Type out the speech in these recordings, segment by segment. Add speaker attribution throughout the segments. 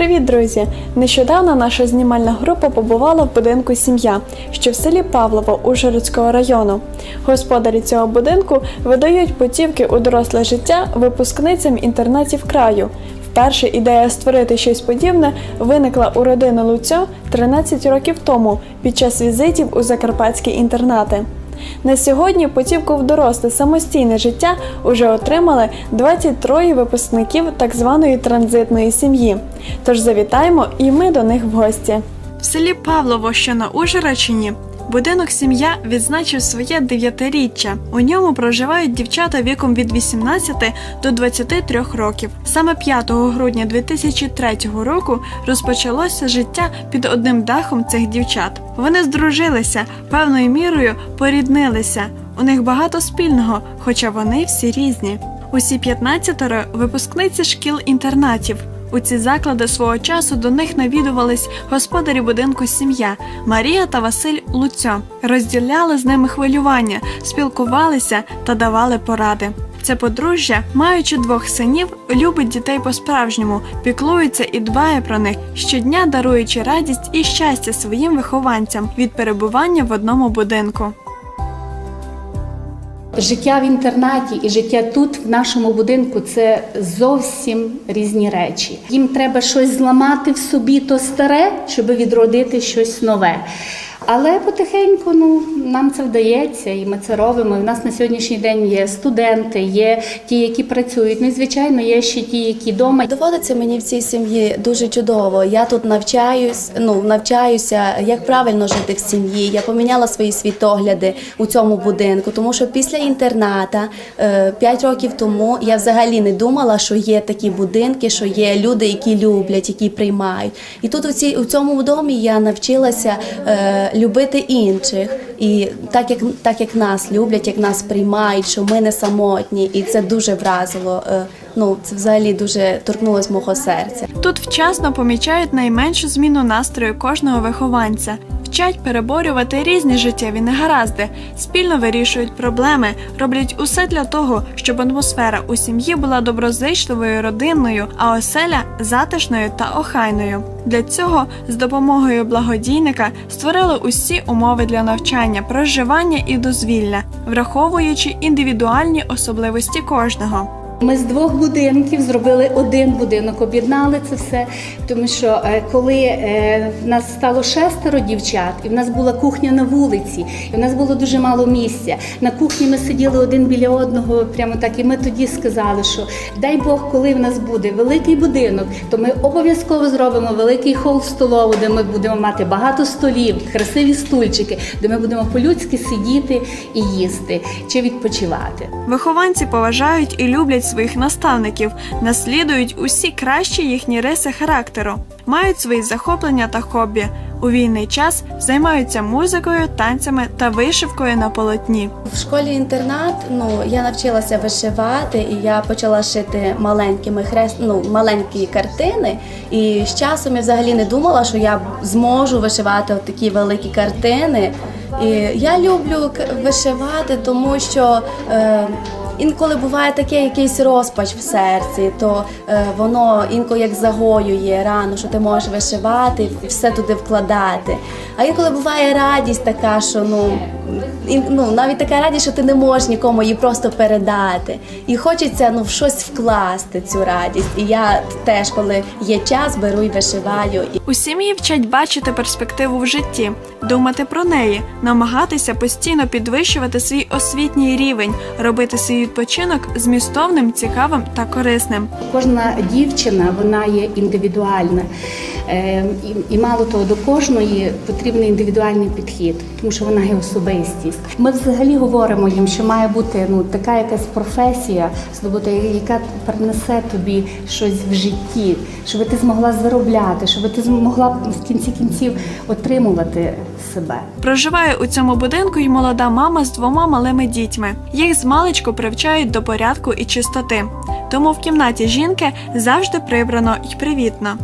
Speaker 1: Привіт, друзі! Нещодавно наша знімальна група побувала в будинку Сім'я, що в селі Павлово Ужгородського району. Господарі цього будинку видають путівки у доросле життя випускницям інтернатів краю. Вперше ідея створити щось подібне виникла у родини Луцьо 13 років тому під час візитів у закарпатські інтернати. На сьогодні путівку в доросле самостійне життя уже отримали 23 випускників так званої транзитної сім'ї. Тож завітаємо і ми до них в гості. В селі Павлово, що на Ужгородщині, будинок сім'я відзначив своє дев'ятиріччя. У ньому проживають дівчата віком від 18 до 23 років. Саме 5 грудня 2003 року розпочалося життя під одним дахом цих дівчат. Вони здружилися, певною мірою поріднилися. У них багато спільного, хоча вони всі різні. Усі 15 випускниці шкіл-інтернатів. У ці заклади свого часу до них навідувались господарі будинку сім'я Марія та Василь Луцьо. Розділяли з ними хвилювання, спілкувалися та давали поради. Це подружжя, маючи двох синів, любить дітей по-справжньому, піклується і дбає про них, щодня даруючи радість і щастя своїм вихованцям від перебування в одному будинку.
Speaker 2: Життя в інтернаті і життя тут, в нашому будинку, це зовсім різні речі. Їм треба щось зламати в собі, то старе, щоб відродити щось нове. Але потихеньку ну, нам це вдається, і ми це робимо. І в нас на сьогоднішній день є студенти, є ті, які працюють. Ну і звичайно, є ще ті, які вдома.
Speaker 3: Доводиться мені в цій сім'ї дуже чудово. Я тут навчаюсь, ну навчаюся, як правильно жити в сім'ї. Я поміняла свої світогляди у цьому будинку, тому що після інтерната е, 5 років тому я взагалі не думала, що є такі будинки, що є люди, які люблять, які приймають. І тут у цій у цьому домі я навчилася е, любити інших. І так як так як нас люблять, як нас приймають, що ми не самотні, і це дуже вразило. Е, Ну, це взагалі дуже торкнулось мого серця.
Speaker 1: Тут вчасно помічають найменшу зміну настрою кожного вихованця, вчать переборювати різні життєві негаразди, спільно вирішують проблеми, роблять усе для того, щоб атмосфера у сім'ї була доброзичливою, родинною, а оселя затишною та охайною. Для цього з допомогою благодійника створили усі умови для навчання, проживання і дозвілля, враховуючи індивідуальні особливості кожного.
Speaker 2: Ми з двох будинків зробили один будинок, об'єднали це все. Тому що е, коли е, в нас стало шестеро дівчат, і в нас була кухня на вулиці, і в нас було дуже мало місця. На кухні ми сиділи один біля одного, прямо так. І ми тоді сказали, що дай Бог, коли в нас буде великий будинок, то ми обов'язково зробимо великий хол столову, де ми будемо мати багато столів, красиві стульчики, де ми будемо по-людськи сидіти і їсти чи відпочивати.
Speaker 1: Вихованці поважають і люблять своїх наставників, наслідують усі кращі їхні риси характеру, мають свої захоплення та хобі. У вільний час займаються музикою, танцями та вишивкою на полотні.
Speaker 3: В школі інтернат ну я навчилася вишивати, і я почала шити маленькими хрест, ну, маленькі картини. І з часом я взагалі не думала, що я зможу вишивати от такі великі картини. І я люблю вишивати, тому що. Е, Інколи буває таке якийсь розпач в серці, то е, воно інколи як загоює рану, що ти можеш вишивати, все туди вкладати. А інколи буває радість така, що ну, і, ну навіть така радість, що ти не можеш нікому її просто передати. І хочеться ну в щось вкласти цю радість. І я теж, коли є час, беру і вишиваю. І
Speaker 1: У сім'ї вчать бачити перспективу в житті, думати про неї, намагатися постійно підвищувати свій освітній рівень, робити свій відпочинок змістовним, цікавим та корисним.
Speaker 2: Кожна дівчина вона є індивідуальна. Е, І, мало того, до кожної потрібний індивідуальний підхід, тому що вона є особистість. Ми взагалі говоримо їм, що має бути ну така якась професія, здобута, яка принесе тобі щось в житті, щоб ти змогла заробляти, щоб ти змогла в кінці кінців отримувати себе.
Speaker 1: Проживає у цьому будинку й молода мама з двома малими дітьми. Їх з маличку привчають до порядку і чистоти. Тому в кімнаті жінки завжди прибрано й привітно.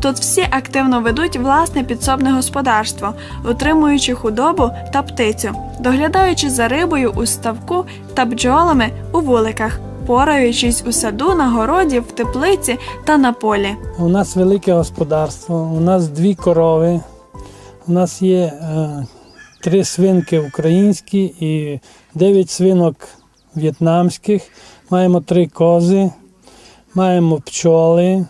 Speaker 1: Тут всі активно ведуть власне підсобне господарство, утримуючи худобу та птицю, доглядаючи за рибою у ставку та бджолами у вуликах. пораючись у саду, на городі, в теплиці та на полі.
Speaker 4: У нас велике господарство, у нас дві корови, у нас є е, три свинки українські і дев'ять свинок в'єтнамських. Маємо три кози, маємо пчоли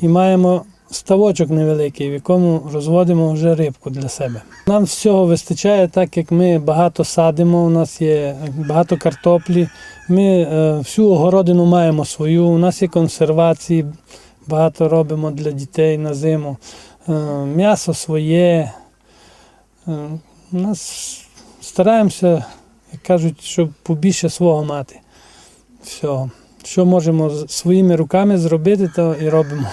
Speaker 4: і маємо ставочок невеликий, в якому розводимо вже рибку для себе. Нам всього вистачає, так як ми багато садимо, у нас є багато картоплі. Ми е, всю огородину маємо свою, у нас є консервації, багато робимо для дітей на зиму. Е, М'ясо своє. Е, нас стараємося, як кажуть, щоб побільше свого мати. Всього. Що можемо своїми руками зробити, то і робимо.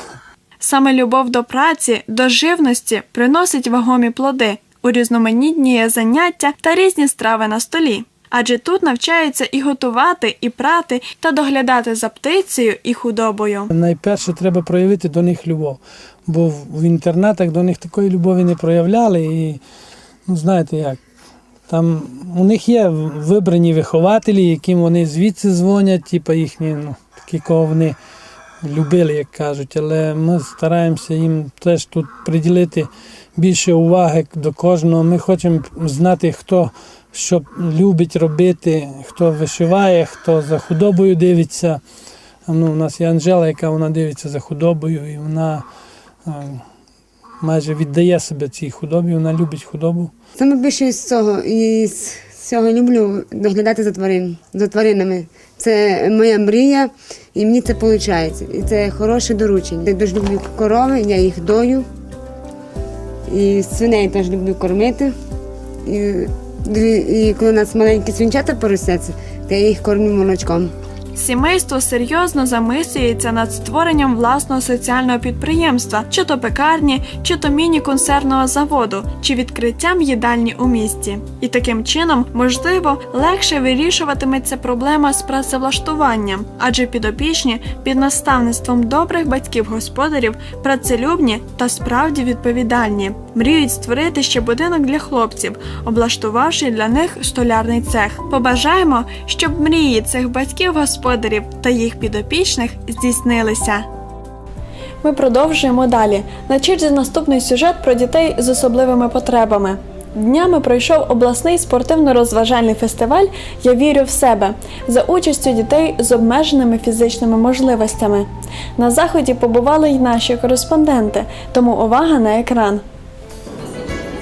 Speaker 1: Саме любов до праці, до живності приносить вагомі плоди, урізноманітнює заняття та різні страви на столі. Адже тут навчаються і готувати, і прати, та доглядати за птицею і худобою.
Speaker 4: Найперше треба проявити до них любов. Бо в в інтернатах до них такої любові не проявляли. І ну, знаєте як, там у них є вибрані вихователі, яким вони звідси дзвонять, типу їхні, ну, такі, кого вони любили, як кажуть. Але ми стараємося їм теж тут приділити більше уваги до кожного. Ми хочемо знати, хто що любить робити, хто вишиває, хто за худобою дивиться. Ну, у нас є Анжела, яка вона дивиться за худобою, і вона е, майже віддає себе цій худобі, вона любить худобу.
Speaker 5: Саме більше з цього і з цього люблю доглядати за тварин, за тваринами. Це моя мрія, і мені це виходить. І це хороше доручення. Я дуже люблю корови, я їх дою. І свиней теж люблю кормити. І, і коли у нас маленькі свинчата поросяться, то я їх кормлю молочком.
Speaker 1: Сімейство серйозно замислюється над створенням власного соціального підприємства, чи то пекарні, чи то міні-консервного заводу, чи відкриттям їдальні у місті. І таким чином, можливо, легше вирішуватиметься проблема з працевлаштуванням, адже підопічні під наставництвом добрих батьків-господарів працелюбні та справді відповідальні. Мріють створити ще будинок для хлопців, облаштувавши для них столярний цех. Побажаємо, щоб мрії цих батьків-господарів та їх підопічних здійснилися. Ми продовжуємо далі. На черзі наступний сюжет про дітей з особливими потребами. Днями пройшов обласний спортивно-розважальний фестиваль Я вірю в себе за участю дітей з обмеженими фізичними можливостями. На заході побували й наші кореспонденти, тому увага на екран.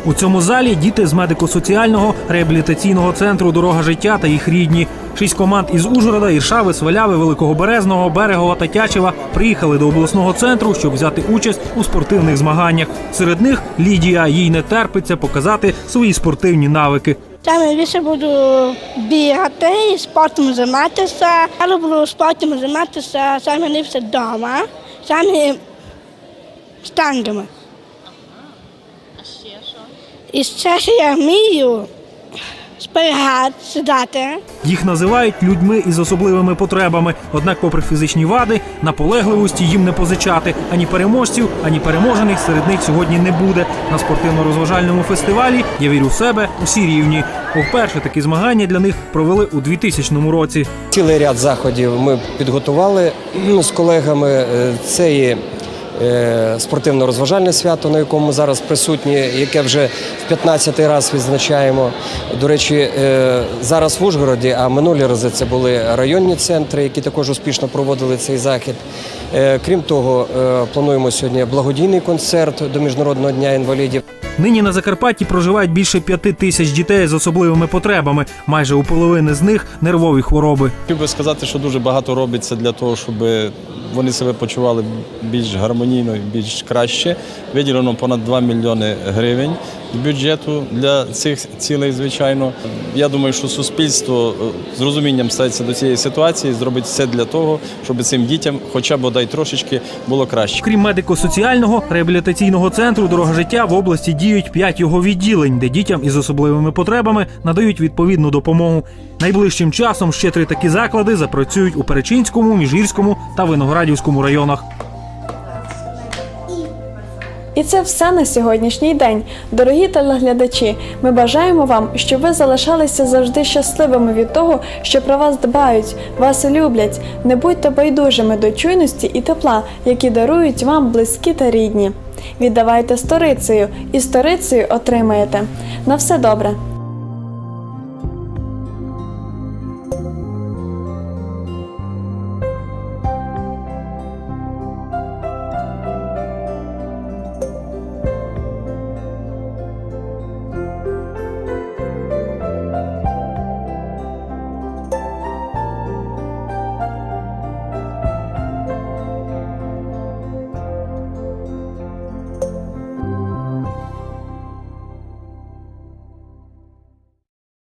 Speaker 6: У цьому залі діти з медико-соціального реабілітаційного центру Дорога життя та їх рідні. Шість команд із Ужгорода, Іршави, Сваляви, Великого Березного, Берегова та Тячева приїхали до обласного центру, щоб взяти участь у спортивних змаганнях. Серед них Лідія їй не терпиться показати свої спортивні навики.
Speaker 7: Саме більше буду бігати і спортом займатися. Я люблю спортом займатися саме ліпше вдома, саме штангами. А ще що? І ще що я вмію сідати.
Speaker 6: Їх називають людьми із особливими потребами. Однак, попри фізичні вади, наполегливості їм не позичати ані переможців, ані переможених серед них сьогодні не буде. На спортивно-розважальному фестивалі я вірю в себе усі рівні. Вперше такі змагання для них провели у 2000 році.
Speaker 8: Цілий ряд заходів ми підготували ну, з колегами. Е, Це і спортивно-розважальне свято, на якому ми зараз присутні, яке вже в 15-й раз відзначаємо. До речі, е, зараз в Ужгороді, а минулі рази це були районні центри, які також успішно проводили цей захід. Е, Крім того, е, плануємо сьогодні благодійний концерт до Міжнародного дня інвалідів.
Speaker 6: Нині на Закарпатті проживають більше п'яти тисяч дітей з особливими потребами. Майже у половини з них нервові хвороби.
Speaker 9: Хотів би сказати, що дуже багато робиться для того, щоб вони себе почували більш гармонійно і більш краще. Виділено понад 2 мільйони гривень бюджету для цих цілей, звичайно. Я думаю, що суспільство е, з розумінням ставиться до цієї ситуації, зробить все для того, щоб цим дітям, хоча б бодай трошечки, було краще.
Speaker 6: Крім медико-соціального реабілітаційного центру Дорога життя в області діють п'ять його відділень, де дітям із особливими потребами надають відповідну допомогу. Найближчим часом ще три такі заклади запрацюють у Перечинському, Міжгірському та Виноградівському районах.
Speaker 1: І це все на сьогоднішній день. Дорогі телеглядачі, ми бажаємо вам, щоб ви залишалися завжди щасливими від того, що про вас дбають, вас люблять. Не будьте байдужими до чуйності і тепла, які дарують вам близькі та рідні. Віддавайте сторицею, і сторицею отримаєте. На все добре.